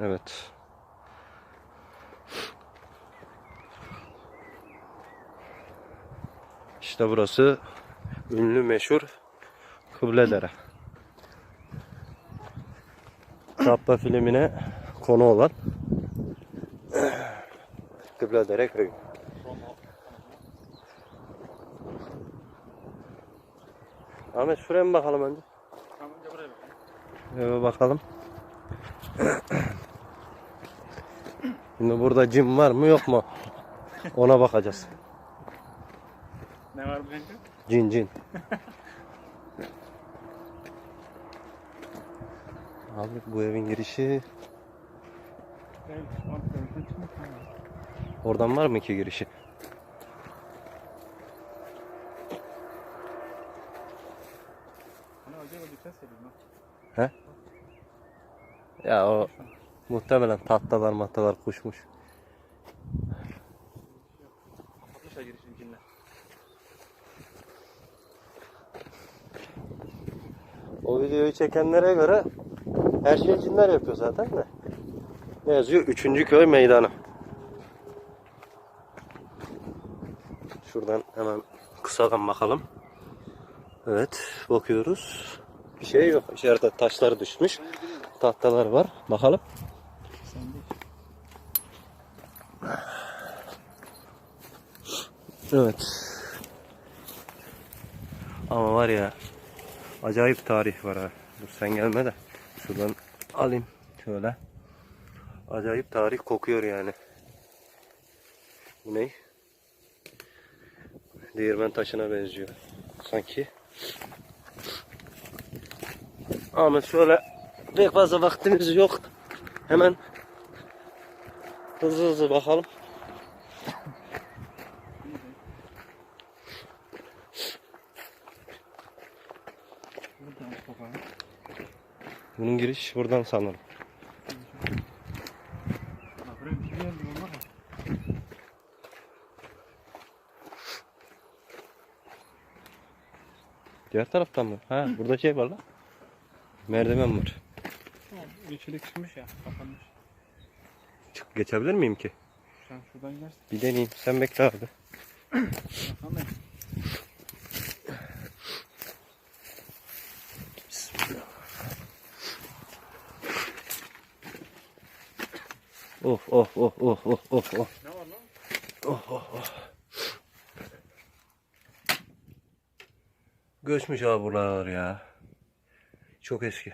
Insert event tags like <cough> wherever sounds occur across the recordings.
Evet. İşte burası ünlü meşhur Kıbledere. Kappa filmine konu olan Kıbledere köyü. Ahmet şuraya mı bakalım önce? Tamam önce buraya bakalım. Evet bakalım. Şimdi burada cim var mı yok mu? Ona bakacağız. Ne var bu kanka? Cin cin. <laughs> Abi bu evin girişi oradan var mı ki girişi? Lan. Ya o muhtemelen tahtalar mahtalar kuşmuş. O videoyu çekenlere göre her şey cinler yapıyor zaten de. Ne yazıyor? Üçüncü köy meydanı. Şuradan hemen kısadan bakalım. Evet bakıyoruz. Bir şey yok. İçeride taşlar düşmüş. Tahtalar var. Bakalım. Sen de. Evet. Ama var ya acayip tarih var ha. Dur sen gelme de şuradan alayım şöyle. Acayip tarih kokuyor yani. Bu ne? Değirmen taşına benziyor. Sanki. Ama şöyle pek fazla vaktimiz yok. Hemen hızlı hızlı bakalım. Buradan bakalım. Bunun giriş buradan sanırım. Diğer taraftan mı? Ha burada şey var lan. Merdiven var. İçeri çıkmış ya. Kapanmış. Çık geçebilir miyim ki? Sen şuradan gidersin. Bir deneyeyim. Sen bekle abi. Bakalım. Of of of of of of of. Ne var lan? Oh oh oh. Göçmüş abi buralar ya. Çok eski.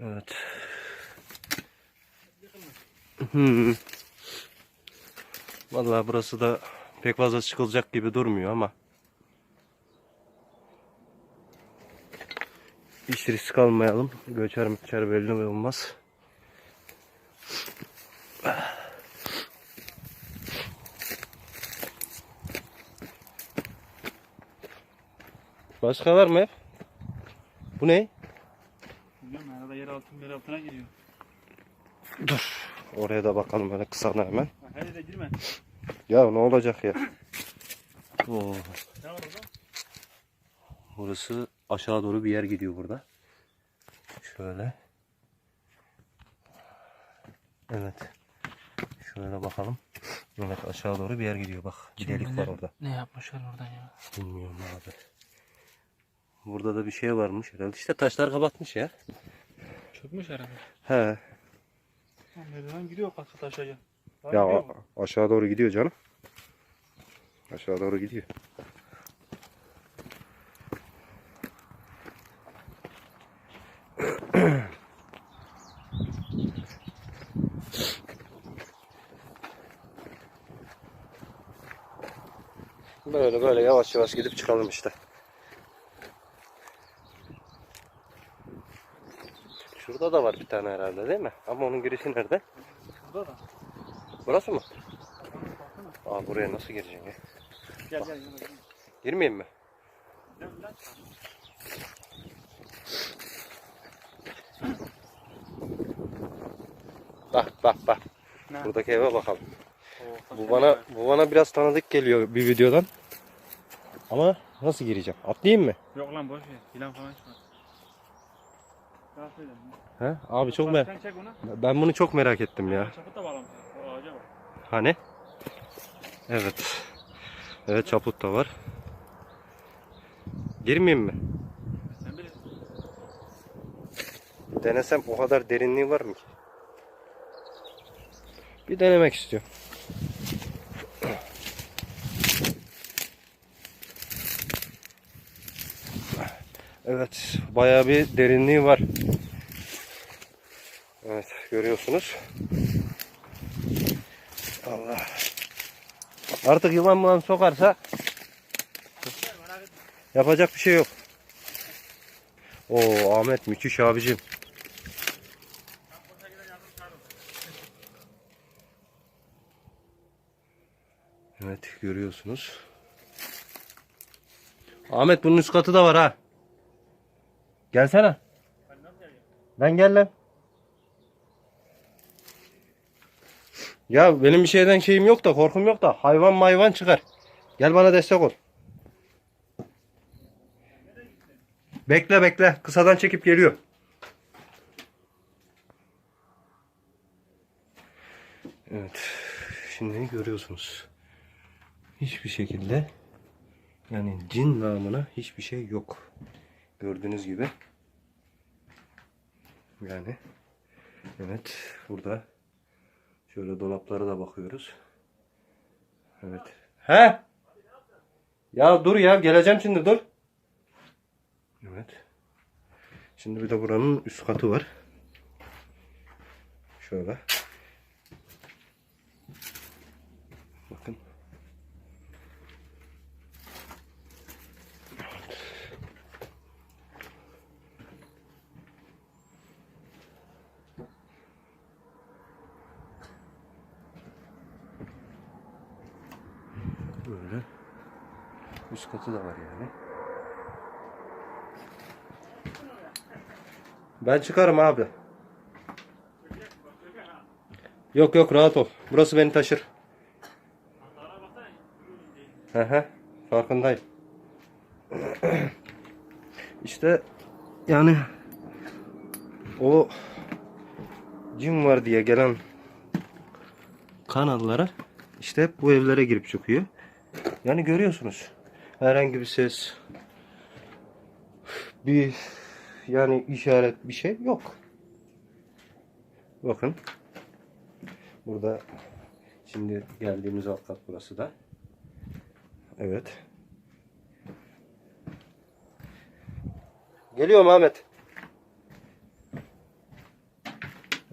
Evet. Hmm. Vallahi burası da pek fazla çıkılacak gibi durmuyor ama. Hiç risk almayalım. Göçer miktar belli olmaz. Başka var mı hep? Bu ne? Bilmiyorum herhalde yer altın yer altına giriyor. Dur. Oraya da bakalım böyle kısana hemen. Her yere girme. Ya ne olacak ya? Oo, Ne var orada? burası aşağı doğru bir yer gidiyor burada. Şöyle. Evet. Şöyle bakalım. Evet aşağı doğru bir yer gidiyor bak. Bir delik var orada. Ne yapmışlar oradan ya? Bilmiyorum abi. Burada da bir şey varmış herhalde. İşte taşlar kapatmış ya. Çökmüş herhalde. He. Merdiven gidiyor kat kat aşağıya. Ya gidiyor mu? a- aşağı doğru gidiyor canım. Aşağı doğru gidiyor. Böyle böyle yavaş yavaş gidip çıkalım işte. Şurada da var bir tane herhalde değil mi? Ama onun girişi nerede? Burada da. Burası mı? Aa buraya nasıl gireceksin ya? Gel gel gel. Girmeyeyim mi? Bak bak bak. Ne? Buradaki eve bakalım. Bu bana bu bana biraz tanıdık geliyor bir videodan. Ama nasıl gireceğim? Atlayayım mı? Yok lan boş ver. Yılan falan çıkmaz. He? Abi çok merak. Ben bunu çok merak ettim ya. Çaput da bağlamış. Hani? Evet. Evet çaput da var. Girmeyeyim mi? Denesem o kadar derinliği var mı ki? Bir denemek istiyorum. Evet, bayağı bir derinliği var. Evet, görüyorsunuz. Allah. Artık yılan mılan sokarsa yapacak bir şey yok. Oo Ahmet müthiş abicim. Evet görüyorsunuz. Ahmet bunun üst katı da var ha. Gelsene. Ben gel lan. Ya benim bir şeyden şeyim yok da korkum yok da hayvan mayvan çıkar. Gel bana destek ol. Bekle bekle. Kısadan çekip geliyor. Evet. Şimdi görüyorsunuz. Hiçbir şekilde yani cin namına hiçbir şey yok. Gördüğünüz gibi. Yani evet burada şöyle dolaplara da bakıyoruz. Evet. He? Ya dur ya geleceğim şimdi dur. Evet. Şimdi bir de buranın üst katı var. Şöyle. Bakın. Böyle. Üst katı da var yani. Ben çıkarım abi. Yok yok rahat ol. Burası beni taşır. Hı. Farkındayım. <clears throat> İşte yani o cin var diye gelen kanallara işte bu evlere girip çıkıyor. Yani görüyorsunuz. Herhangi bir ses bir yani işaret bir şey yok. Bakın. Burada şimdi geldiğimiz alt kat burası da. Evet. Geliyorum Ahmet.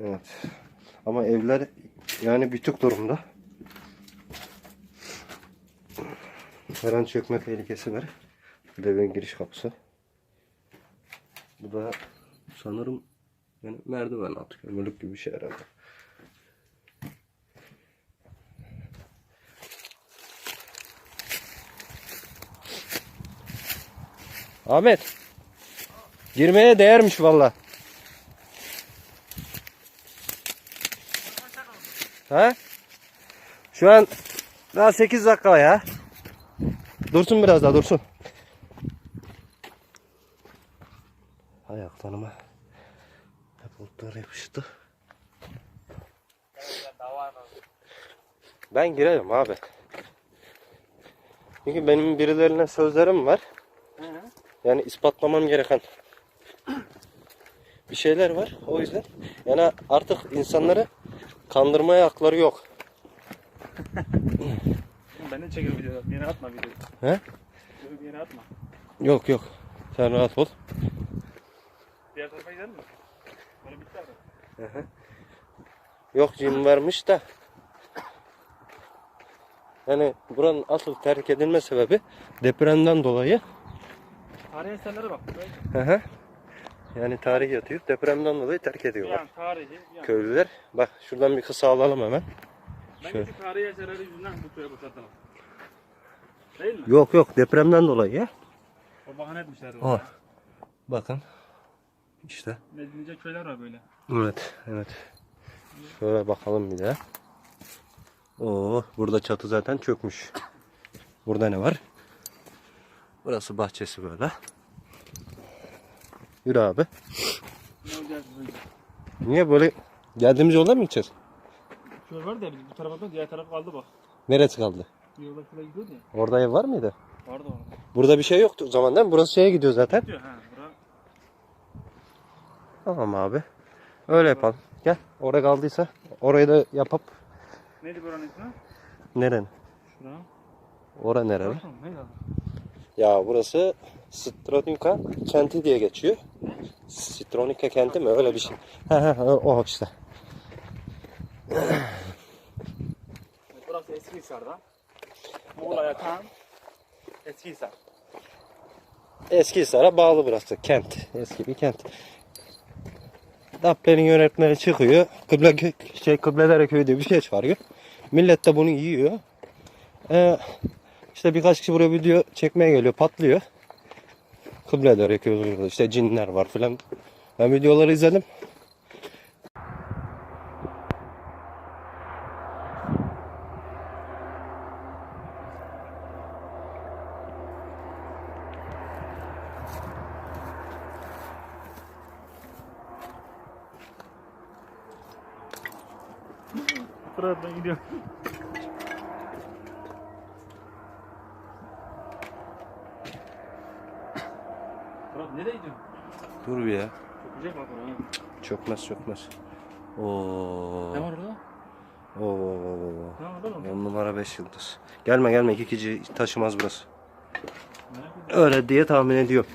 Evet. Ama evler yani bitik durumda. Her an çökme tehlikesi var. Bu da evin giriş kapısı. Bu da sanırım yani merdiven altı kömürlük gibi bir şey herhalde. Ahmet. Girmeye değermiş valla. Ha? Şu an daha 8 dakika ya. Dursun biraz daha dursun. Ayaklarıma hep otlar yapıştı. Ben girerim abi. Çünkü benim birilerine sözlerim var. Yani ispatlamam gereken bir şeyler var. O yüzden yani artık insanları kandırmaya hakları yok. <laughs> Ben de çekiyorum videoyu. Yere atma videoyu. He? Videoyu yere atma. Yok yok. Sen rahat ol. Diğer tarafa gidelim mi? Böyle bitti artık. Yok cin varmış da. Yani buranın asıl terk edilme sebebi depremden dolayı. Tarihi eserlere bak. Hı hı. Yani tarih yatıyor. Depremden dolayı terk ediyorlar. Yani tarihi. Yani. Köylüler. Bak şuradan bir kısa alalım hemen. Bence Şöyle. tarihi eserleri yüzünden bu köye boşaltalım. Değil mi? Yok yok depremden dolayı ya. O bahane etmişler. Oh. Bakın. İşte. Nice köyler var böyle. Evet, evet. Şöyle bakalım bir de. Oo, burada çatı zaten çökmüş. Burada ne var? Burası bahçesi böyle. Yürü abi. Niye böyle geldiğimiz yolda mı gideceğiz? Şöyle var da biz bu tarafa diğer taraf kaldı bak. Neresi kaldı? Şuraya gidiyordu ya. Orada ev var mıydı? Vardı orada. Burada bir şey yoktu o zaman değil mi? Burası şeye gidiyor zaten. Gidiyor ha. Bura. Tamam abi. Öyle yapalım. Gel. Orada kaldıysa orayı da yapıp Neydi buranın ismi? neren? Şura. Ora nere? Bakın neydi adı? Ya burası Stronika kenti diye geçiyor. Stronika kenti mi? Öyle bir şey. He he o o işte. Burası Eskihisar'da. Muğla yatan Eskihisar. Eskihisar'a bağlı burası. Kent. Eski bir kent. Dabbe'nin yönetmeni çıkıyor. Kıble, şey, Kıbledere köyü diye bir şey çıkarıyor. Millet de bunu yiyor. Ee, işte birkaç kişi buraya video çekmeye geliyor. Patlıyor. Kıbledere köyü. işte cinler var filan. Ben videoları izledim. Buradan gidiyor. Murat nereye gidiyorsun? Dur bir ya. Çok güzel bak oraya. Çökmez çökmez. Oo. Ne var orada? Oo. Ne var orada? 10 numara 5 yıldız. Gelme gelme iki kişi taşımaz burası. Öyle diye tahmin ediyorum.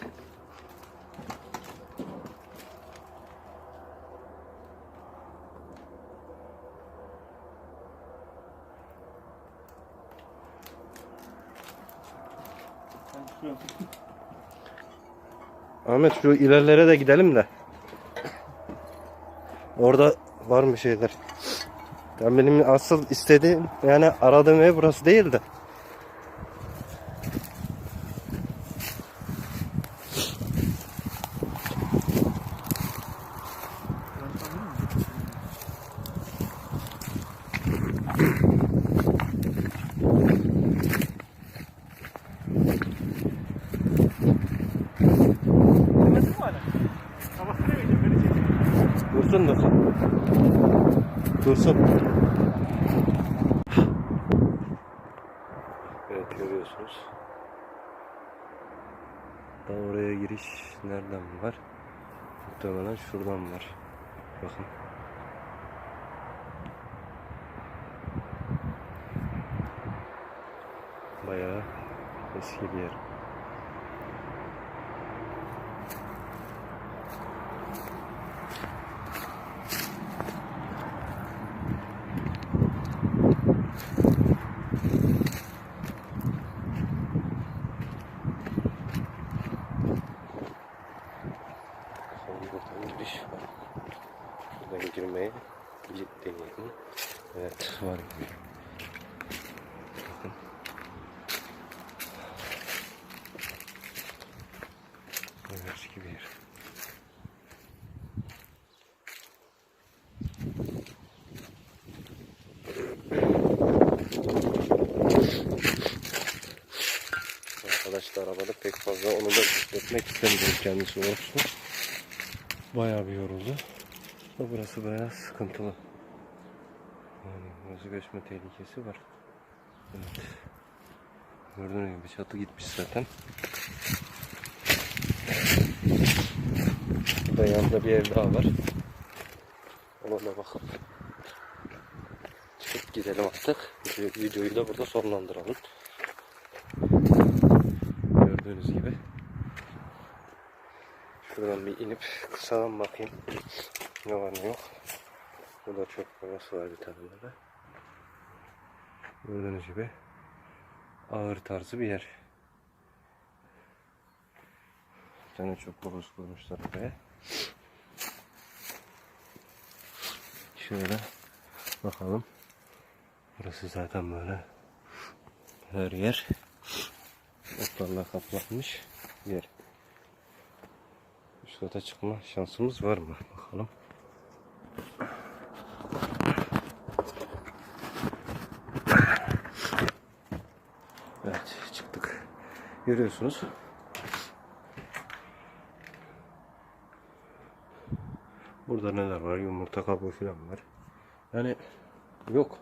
Ahmet şu ilerlere de gidelim de. Orada var mı şeyler? Ben benim asıl istediğim yani aradığım ev burası değildi. Kafası mı hala? Kafasına mı gidiyor? Beni çekiyor. Dursun dursun. Dursun. Evet görüyorsunuz. Da oraya giriş nereden var? Muhtemelen şuradan var. Bakın. Bayağı eski bir yer. Sonra buradan giriş var. Şuradan girmeye bir deneyelim. Evet var gibi. Bakın. Böyle eski bir yer. Arkadaşlar arabada pek fazla onu da etmek istemiyorum kendisi olsun. Bayağı bir yoruldu. Ama Burası bayağı sıkıntılı. Yani burası göçme tehlikesi var. Evet. Gördüğünüz gibi çatı gitmiş zaten. Burada yanında bir ev daha var. Ona da bakalım. Çıkıp gidelim artık. Video- Videoyu da burada sonlandıralım. Gördüğünüz gibi. Şuradan bir inip kısadan bakayım. Ne var ne yok. Burada çok babası var bir tane de. Gördüğünüz gibi ağır tarzı bir yer. Bir tane çok babası koymuşlar buraya. Şöyle bakalım. Burası zaten böyle her yer otlarla kaplanmış yer. Üst kata çıkma şansımız var mı? Bakalım. Evet çıktık. Görüyorsunuz. Burada neler var? Yumurta kabuğu falan var. Yani yok.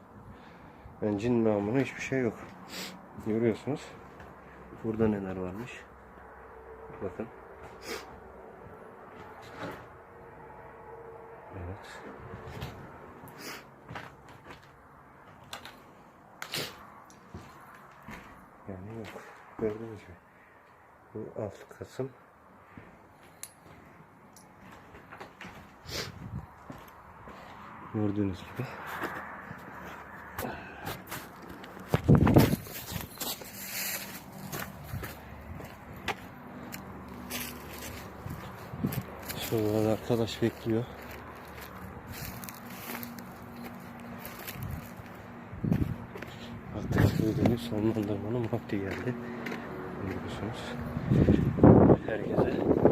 Yani cin namına hiçbir şey yok. Görüyorsunuz. Burada neler varmış. Bakın. Evet. Yani yok. Gördüğünüz gibi. Bu alt kısım. Gördüğünüz gibi. Şurada da arkadaş bekliyor. Artık videoyu sonlandırmanın vakti geldi. Görüyorsunuz. Herkese